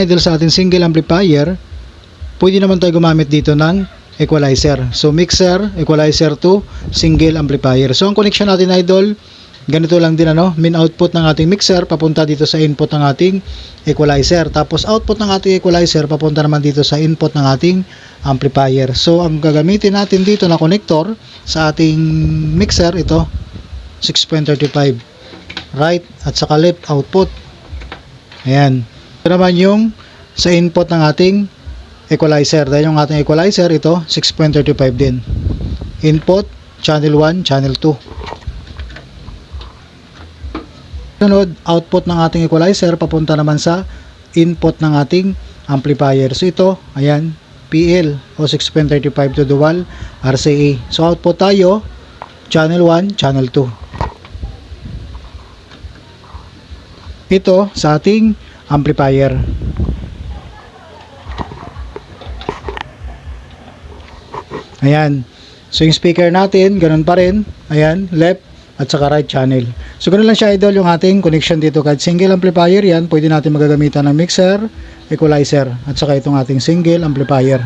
idol sa ating single amplifier, pwede naman tayo gumamit dito ng equalizer. So mixer, equalizer to single amplifier. So ang connection natin idol, ganito lang din ano, min output ng ating mixer papunta dito sa input ng ating equalizer. Tapos output ng ating equalizer papunta naman dito sa input ng ating amplifier. So ang gagamitin natin dito na connector sa ating mixer ito 6.35 right at saka left output. Ayan. Ito naman yung sa input ng ating equalizer. Dahil yung ating equalizer, ito, 6.35 din. Input, channel 1, channel 2. Sunod, output ng ating equalizer, papunta naman sa input ng ating amplifier. So ito, ayan, PL o 6.35 to dual RCA. So output tayo, channel 1, channel 2. Ito sa ating amplifier. Ayan. So yung speaker natin, ganun pa rin. Ayan, left at saka right channel. So ganun lang siya idol yung ating connection dito. Kahit single amplifier yan, pwede natin magagamitan ng mixer, equalizer at saka itong ating single amplifier.